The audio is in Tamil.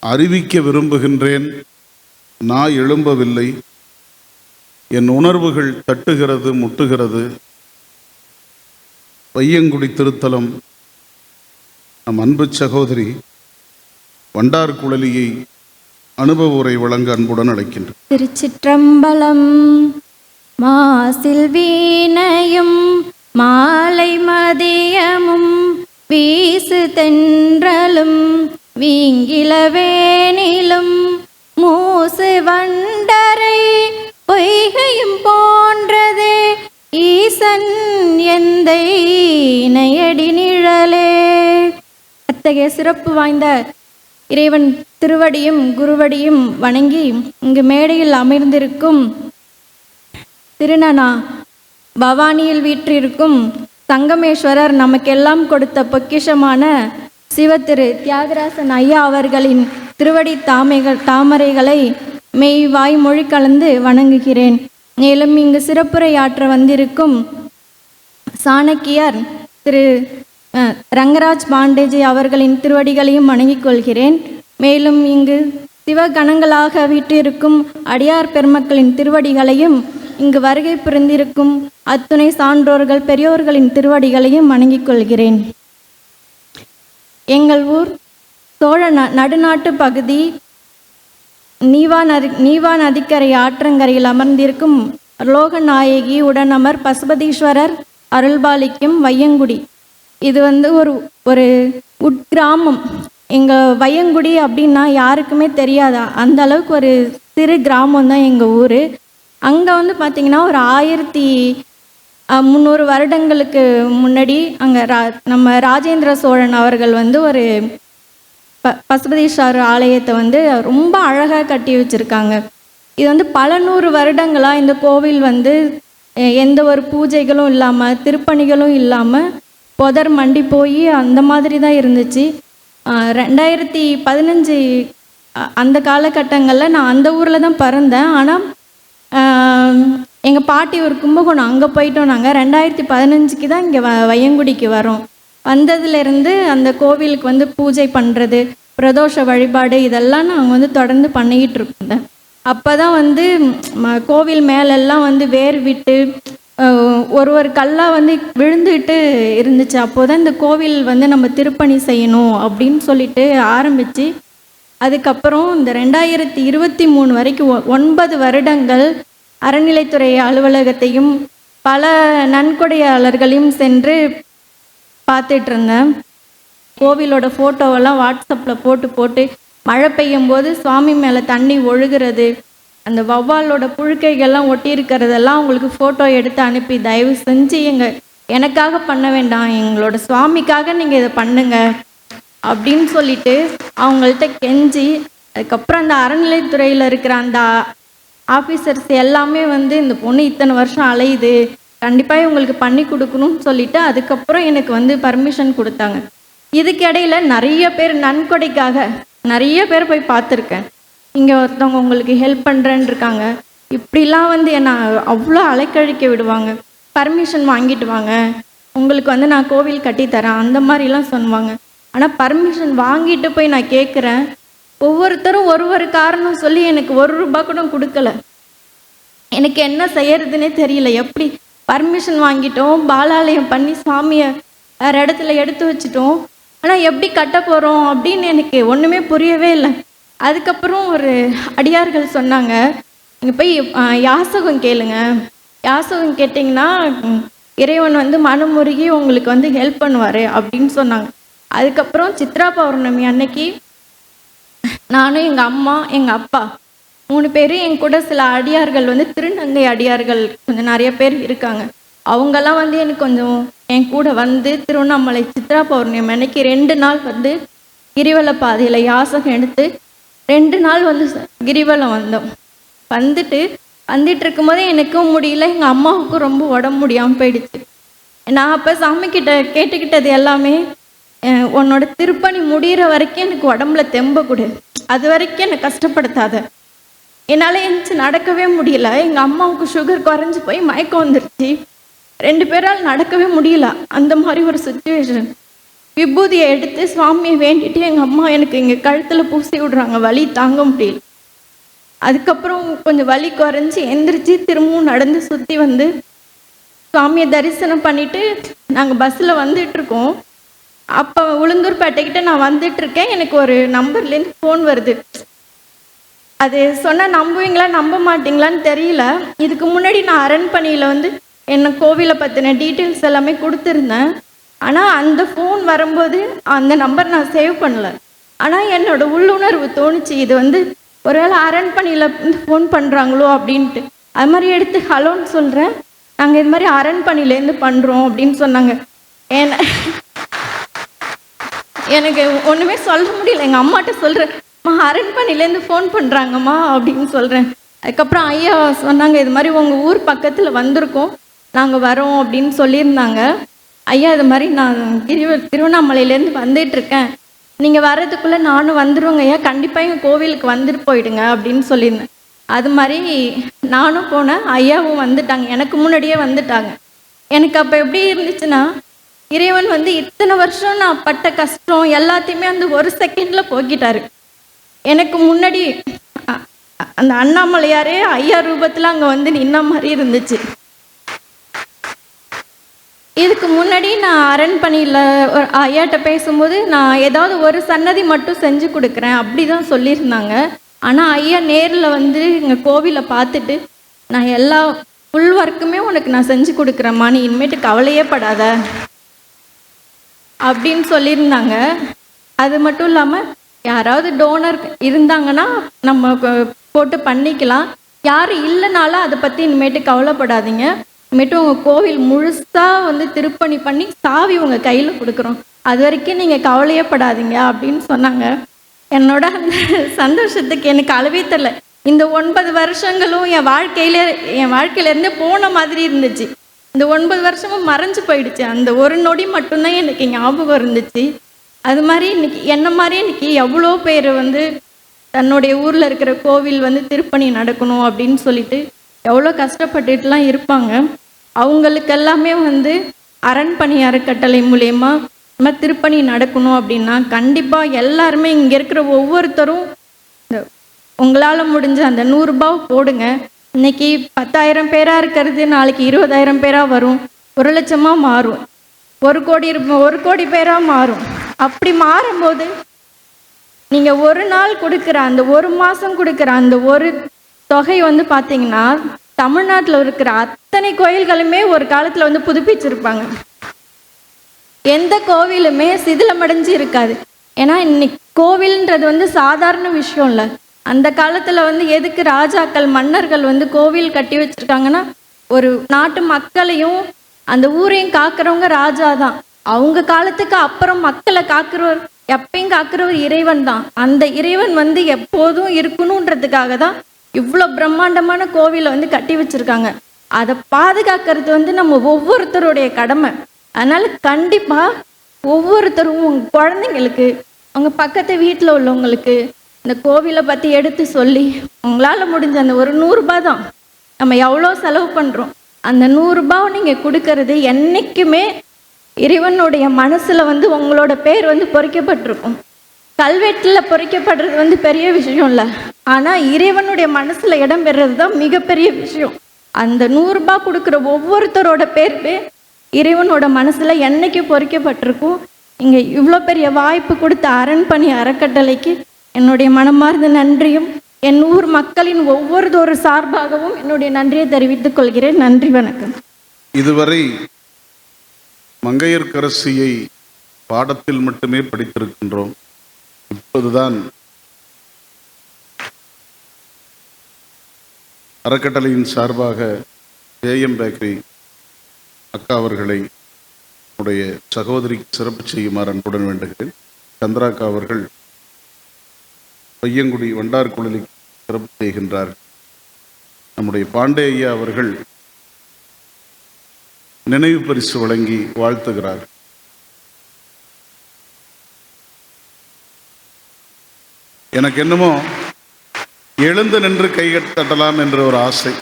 அறிவிக்க விரும்புகின்றேன். நான் எழும்பவில்லை. என் உணர்வுகள் தட்டுகிறது முட்டுகிறது. பையங்குடி திருத்தலம். நம் அன்பு சகோதரி வண்டார் குழலியை அனுபவ உரை வழங்க அன்புடன் அழைக்கின்றேன். திருச்சிற்றம்பலம் மாசில் வீணையும் மாலை மதியமும் வீசு தென்றலும் வீங்கிலவேனிலும் மூசு வண்டரை பொய்கையும் போன்றதே. ஈசன் எந்தை இணையடி நிழலே. அத்தகைய சிறப்பு வாய்ந்த இறைவன் திருவடியும் குருவடியும் வணங்கி இங்கு மேடையில் அமர்ந்திருக்கும் திருநனா பவானியில் வீற்றிருக்கும் சங்கமேஸ்வரர் நமக்கெல்லாம் கொடுத்த பொக்கிஷமான சிவத்திரு தியாகராசன் ஐயா அவர்களின் திருவடி தாமைகள் தாமரைகளை மெய் வாய் மொழி கலந்து வணங்குகிறேன். மேலும் இங்கு சிறப்புரையாற்ற வந்திருக்கும் சாணக்கியர் திரு ரங்கராஜ் பாண்டேஜி அவர்களின் திருவடிகளையும் வணங்கிக் கொள்கிறேன். மேலும் இங்கு சிவகணங்களாக வீற்றிருக்கும் அடியார் பெருமக்களின் திருவடிகளையும் இங்கு வருகை புரிந்திருக்கும் அத்துணை சான்றோர்கள் பெரியோர்களின் திருவடிகளையும் வணங்கிக் கொள்கிறேன். எங்கள் ஊர் சோழ ந நடுநாட்டு பகுதி. நீவா நதி நீவா நதிக்கரை ஆற்றங்கரையில் அமர்ந்திருக்கும் லோகநாயகி உடனமர் பசுபதீஸ்வரர் அருள்பாலிக்கும் வையங்குடி. இது வந்து ஒரு ஒரு உட்கிராமம். எங்கள் வையங்குடி அப்படின்னா யாருக்குமே தெரியாதா? அந்த அளவுக்கு ஒரு சிறு கிராமம் தான் எங்கள் ஊர். அங்கே வந்து பார்த்திங்கன்னா ஒரு ஆயிரத்தி முந்நூறு வருடங்களுக்கு முன்னாடி அங்கே ரா நம்ம ராஜேந்திர சோழன் அவர்கள் வந்து ஒரு ப பசுபதீஸ்வரர் ஆலயத்தை வந்து ரொம்ப அழகாக கட்டி வச்சுருக்காங்க. இது வந்து பல நூறு வருடங்களாக இந்த கோவில் வந்து எந்த ஒரு பூஜைகளும் இல்லாமல் திருப்பணிகளும் இல்லாமல் புதர் மண்டி போய் அந்த மாதிரி தான் இருந்துச்சு. ரெண்டாயிரத்தி பதினஞ்சு அந்த காலகட்டங்களில் நான் அந்த ஊரில் தான் பிறந்தேன். ஆனால் எங்கள் பாட்டி ஒரு கும்பகோணம் அங்கே போயிட்டோம் நாங்கள் ரெண்டாயிரத்தி பதினஞ்சுக்கு தான் இங்கே வ வையங்குடிக்கு வரோம். வந்ததுலேருந்து அந்த கோவிலுக்கு வந்து பூஜை பண்ணுறது பிரதோஷ வழிபாடு இதெல்லாம் நாங்கள் வந்து தொடர்ந்து பண்ணிக்கிட்டு இருந்தேன் அப்போ தான் வந்து ம- கோவில் மேலெல்லாம் வந்து வேர் விட்டு ஒரு ஒரு கல்லாக வந்து விழுந்துட்டு இருந்துச்சு. அப்போ தான் இந்த கோவில் வந்து நம்ம திருப்பணி செய்யணும் அப்படின்னு சொல்லிட்டு ஆரம்பித்து அதுக்கப்புறம் இந்த ரெண்டாயிரத்தி இருபத்தி மூணு வரைக்கும் ஒ- ஒன்பது வருடங்கள் அறநிலைத்துறை அலுவலகத்தையும் பல நன்கொடையாளர்களையும் சென்று பார்த்துட்டு இருந்தேன் கோவிலோட ஃபோட்டோவெல்லாம் வாட்ஸ்அப்பில் போட்டு போட்டு மழை பெய்யும் போது சுவாமி மேலே தண்ணி ஒழுகிறது அந்த வௌவாலோட புழுக்கைகள்லாம் ஒட்டி இருக்கிறதெல்லாம் உங்களுக்கு ஃபோட்டோ எடுத்து அனுப்பி தயவு செஞ்சு எங்கள் எனக்காக பண்ண வேண்டாம் எங்களோட சுவாமிக்காக நீங்கள் இதை பண்ணுங்க அப்படின்னு சொல்லிட்டு அவங்கள்ட்ட கெஞ்சி அதுக்கப்புறம் அந்த அறநிலைத்துறையில் இருக்கிற அந்த ஆஃபீஸர்ஸ் எல்லாமே வந்து இந்த பொண்ணு இத்தனை வருஷம் அலையுது. கண்டிப்பாக இவங்களுக்கு பண்ணி கொடுக்கணும்னு சொல்லிட்டு அதுக்கப்புறம் எனக்கு வந்து பர்மிஷன் கொடுத்தாங்க. இதுக்கிடையில் நிறைய பேர் நன்கொடைக்காக நிறைய பேர் போய் பார்த்துருக்கேன். இங்கே ஒருத்தவங்க உங்களுக்கு ஹெல்ப் பண்ணுறேன்னு இருக்காங்க. இப்படிலாம் வந்து என்னை அவ்வளோ அலைக்கழிக்க விடுவாங்க. பர்மிஷன் வாங்கிட்டு வாங்க. உங்களுக்கு வந்து நான் கோவில் கட்டித்தரேன். அந்த மாதிரிலாம் சொல்லுவாங்க. ஆனால் பர்மிஷன் வாங்கிட்டு போய் நான் கேட்குறேன். ஒவ்வொருத்தரும் ஒரு ஒரு காரணம் சொல்லி எனக்கு ஒரு ரூபா கூட கொடுக்கல. எனக்கு என்ன செய்யறதுன்னே தெரியல. எப்படி பர்மிஷன் வாங்கிட்டோம் பாலாலயம் பண்ணி சாமியை வேற இடத்துல எடுத்து வச்சிட்டோம். ஆனால் எப்படி கட்ட போகிறோம் அப்படின்னு எனக்கு ஒன்றுமே புரியவே இல்லை. அதுக்கப்புறம் ஒரு அடியார்கள் சொன்னாங்க. நீங்கள் போய் யாசகம் கேளுங்க. யாசகம் கேட்டிங்கன்னா இறைவன் வந்து மனமுருகி உங்களுக்கு வந்து ஹெல்ப் பண்ணுவார் அப்படின்னு சொன்னாங்க. அதுக்கப்புறம் சித்ரா பௌர்ணமி அன்னைக்கு நானும் எங்கள் அம்மா எங்கள் அப்பா மூணு பேர் என் கூட சில அடியார்கள் வந்து திருநங்கை அடியார்கள் கொஞ்சம் நிறைய பேர் இருக்காங்க. அவங்கெல்லாம் வந்து எனக்கு கொஞ்சம் என் கூட வந்து திருவண்ணாமலை சித்ரா பௌர்ணமி அன்னைக்கு ரெண்டு நாள் வந்து கிரிவல பாதையில் யாசகம் எடுத்து ரெண்டு நாள் வந்து கிரிவலம் வந்தோம். வந்துட்டு வந்துட்டு இருக்கும்போதே எனக்கும் முடியல எங்கள் அம்மாவுக்கும் ரொம்ப உடம்பு முடியாமல் போயிடுச்சு. நான் அப்போ சாமிக்கிட்ட கேட்டுக்கிட்டது எல்லாமே உன்னோட திருப்பணி முடிகிற வரைக்கும் எனக்கு உடம்புல தெம்ப கொடு. அது வரைக்கும் என்னை கஷ்டப்படுத்தாத. என்னால் எழுந்துச்சு நடக்கவே முடியல. எங்கள் அம்மாவுக்கு சுகர் குறைஞ்சி போய் மயக்கம் வந்துருச்சு. ரெண்டு பேரால் நடக்கவே முடியல. அந்த மாதிரி ஒரு சுச்சுவேஷன் விபூதியை எடுத்து சுவாமியை வேண்டிட்டு எங்கள் அம்மா எனக்கு இங்கே கழுத்தில் பூசி விடுறாங்க. வலி தாங்க முடியல. அதுக்கப்புறம் கொஞ்சம் வலி குறைஞ்சி எந்திரிச்சு திரும்பவும் நடந்து சுற்றி வந்து சுவாமியை தரிசனம் பண்ணிட்டு நாங்கள் பஸ்ஸில் வந்துட்டு இருக்கோம். அப்போ உளுந்தூர்பேட்டைக்கிட்ட நான் வந்துட்டு இருக்கேன் எனக்கு ஒரு நம்பர்லேருந்து ஃபோன் வருது. அது சொன்னால் நம்புவீங்களா நம்ப மாட்டீங்களான்னு தெரியல. இதுக்கு முன்னாடி நான் அரண்பணியில் வந்து என்ன கோவிலை பற்றின டீட்டெயில்ஸ் எல்லாமே கொடுத்துருந்தேன். ஆனால் அந்த ஃபோன் வரும்போது அந்த நம்பர் நான் சேவ் பண்ணல. ஆனால் என்னோட உள்ளுணர்வு தோணுச்சு. இது வந்து ஒருவேளை அரண்பணியில் இருந்து ஃபோன் பண்ணுறாங்களோ அப்படின்ட்டு. அது மாதிரி எடுத்து ஹலோன்னு சொல்கிறேன் நாங்கள் இது மாதிரி அரண்பணிலேருந்து பண்ணுறோம் அப்படின்னு சொன்னாங்க. ஏன்னா எனக்கு ஒன்றுமே சொல்ல முடியல. எங்கள் அம்மாட்ட சொல்கிறேன் அம்மா அரண்மனையிலேருந்து ஃபோன் பண்ணுறாங்கம்மா அப்படின்னு சொல்கிறேன் அதுக்கப்புறம் ஐயா சொன்னாங்க இது மாதிரி உங்கள் ஊர் பக்கத்தில் வந்திருக்கோம். நாங்கள் வரோம் அப்படின்னு சொல்லியிருந்தாங்க. ஐயா இது மாதிரி நான் திரு திருவண்ணாமலையிலேருந்து வந்துட்டுருக்கேன் நீங்கள் வர்றதுக்குள்ளே நானும் வந்துடுவோங்க ஐயா. கண்டிப்பாக எங்கள் கோவிலுக்கு வந்துட்டு போயிடுங்க அப்படின்னு சொல்லியிருந்தேன். அது மாதிரி நானும் போனேன் ஐயாவும் வந்துட்டாங்க. எனக்கு முன்னாடியே வந்துட்டாங்க. எனக்கு அப்போ எப்படி இருந்துச்சுன்னா இறைவன் வந்து இத்தனை வருஷம் நான் பட்ட கஷ்டம் எல்லாத்தையுமே அந்த ஒரு செகண்ட்ல போக்கிட்டாரு. எனக்கு முன்னாடி அந்த அண்ணாமலையாரே ஐயா ரூபத்தில் அங்கே வந்து நின்ன மாதிரி இருந்துச்சு. இதுக்கு முன்னாடி நான் அரண்பணியில் ஒரு ஐயாட்ட பேசும்போது நான் ஏதாவது ஒரு சன்னதி மட்டும் செஞ்சு கொடுக்குறேன் அப்படி தான் சொல்லியிருந்தாங்க. ஆனால் ஐயா நேரில் வந்து எங்கள் கோவிலை பார்த்துட்டு நான் எல்லா ஃபுல் ஒர்க்குமே உனக்கு நான் செஞ்சு கொடுக்குறேம்மா. நீ இனிமேட்டு கவலையே படாத. அப்படின்னு சொல்லியிருந்தாங்க. அது மட்டும் இல்லாமல் யாராவது டோனர் இருந்தாங்கன்னா நம்ம போட்டு பண்ணிக்கலாம். யார் இல்லைனாலும் அதை பற்றி இனிமேட்டு கவலைப்படாதீங்க. இனிமேட்டு உங்கள் கோவில் முழுசாக வந்து திருப்பணி பண்ணி சாவி உங்கள் கையில் கொடுக்குறோம். அது வரைக்கும் நீங்கள் கவலையே படாதீங்க அப்படின்னு சொன்னாங்க. என்னோட அந்த சந்தோஷத்துக்கு எனக்கு அளவே தெரில இந்த ஒன்பது வருஷங்களும் என் வாழ்க்கையில என் வாழ்க்கையிலேருந்து போன மாதிரி இருந்துச்சு. இந்த ஒன்பது வருஷமும் மறைஞ்சு போயிடுச்சு. அந்த ஒரு நொடி மட்டும்தான் எனக்கு ஞாபகம் இருந்துச்சு. அது மாதிரி இன்னைக்கு என்ன மாதிரி இன்னைக்கு எவ்வளோ பேர் வந்து தன்னுடைய ஊரில் இருக்கிற கோவில் வந்து திருப்பணி நடக்கணும் அப்படின்னு சொல்லிட்டு எவ்வளோ கஷ்டப்பட்டுட்டுலாம் இருப்பாங்க. அவங்களுக்கு எல்லாமே வந்து அரண்பணி அறக்கட்டளை மூலயமா நம்ம திருப்பணி நடக்கணும் அப்படின்னா கண்டிப்பாக எல்லாருமே இங்கே இருக்கிற ஒவ்வொருத்தரும் இந்த உங்களால் முடிஞ்ச அந்த நூறுரூபா போடுங்க. இன்னைக்கு பத்தாயிரம் பேராக இருக்கிறது நாளைக்கு இருபதாயிரம் பேராக வரும். ஒரு லட்சமாக மாறும். ஒரு கோடி ஒரு கோடி பேராக மாறும். அப்படி மாறும்போது நீங்கள் ஒரு நாள் கொடுக்குற அந்த ஒரு மாதம் கொடுக்குற அந்த ஒரு தொகை வந்து பார்த்தீங்கன்னா தமிழ்நாட்டில் இருக்கிற அத்தனை கோயில்களுமே ஒரு காலத்தில் வந்து புதுப்பிச்சிருப்பாங்க. எந்த கோவிலுமே சிதிலமடைஞ்சு இருக்காது. ஏன்னா இன்னைக்கு கோவில்ன்றது வந்து சாதாரண விஷயம் இல்லை அந்த காலத்தில் வந்து எதுக்கு ராஜாக்கள் மன்னர்கள் வந்து கோவில் கட்டி வச்சிருக்காங்கன்னா ஒரு நாட்டு மக்களையும் அந்த ஊரையும் காக்கிறவங்க ராஜா தான். அவங்க காலத்துக்கு அப்புறம் மக்களை காக்கிறவர் எப்பயும் காக்கிறவர் இறைவன் தான். அந்த இறைவன் வந்து எப்போதும் இருக்கணுன்றதுக்காக தான் இவ்வளோ பிரம்மாண்டமான கோவிலை வந்து கட்டி வச்சுருக்காங்க. அதை பாதுகாக்கிறது வந்து நம்ம ஒவ்வொருத்தருடைய கடமை. அதனால் கண்டிப்பாக ஒவ்வொருத்தரும் உங்கள் குழந்தைங்களுக்கு அவங்க பக்கத்து வீட்டில் உள்ளவங்களுக்கு இந்த கோவிலை பற்றி எடுத்து சொல்லி உங்களால் முடிஞ்ச அந்த ஒரு நூறுரூபா தான். நம்ம எவ்வளோ செலவு பண்ணுறோம் அந்த நூறுரூபாவை நீங்கள் கொடுக்கறது என்றைக்குமே இறைவனுடைய மனசில் வந்து உங்களோட பேர் வந்து பொறிக்கப்பட்டிருக்கும். கல்வெட்டில் பொறிக்கப்படுறது வந்து பெரிய விஷயம் இல்லை. ஆனால் இறைவனுடைய மனசில் இடம் பெறுறது தான் மிகப்பெரிய விஷயம். அந்த நூறுரூபா கொடுக்குற ஒவ்வொருத்தரோட பேருமே இறைவனோட மனசில் என்றைக்கு பொறிக்கப்பட்டிருக்கும்? இங்கே இவ்வளோ பெரிய வாய்ப்பு கொடுத்த அரண்பணி அறக்கட்டளைக்கு என்னுடைய மனமார்ந்த நன்றியும் என் ஊர் மக்களின் ஒவ்வொருதொரு சார்பாகவும் என்னுடைய நன்றியை தெரிவித்துக் கொள்கிறேன். நன்றி வணக்கம். இதுவரை மங்கையர்கரசியை பாடத்தில் மட்டுமே படித்திருக்கின்றோம். இப்போதுதான் அறக்கட்டளையின் சார்பாக ஏஎம் பேக்கரி அக்கா அவர்களை உடைய சகோதரி சிறப்பு செய்யுமாறு அன்புடன் வேண்டுகிறேன். சந்திராக்கா அவர்கள் பையங்குடி வண்டார்குழலி சிறப்பு செய்கின்றார். நம்முடைய பாண்டே ஐயா அவர்கள் நினைவு பரிசு வழங்கி வாழ்த்துகிறார். எனக்கு என்னமோ எழுந்து நின்று கைகட்டலாம் என்ற ஒரு ஆசை.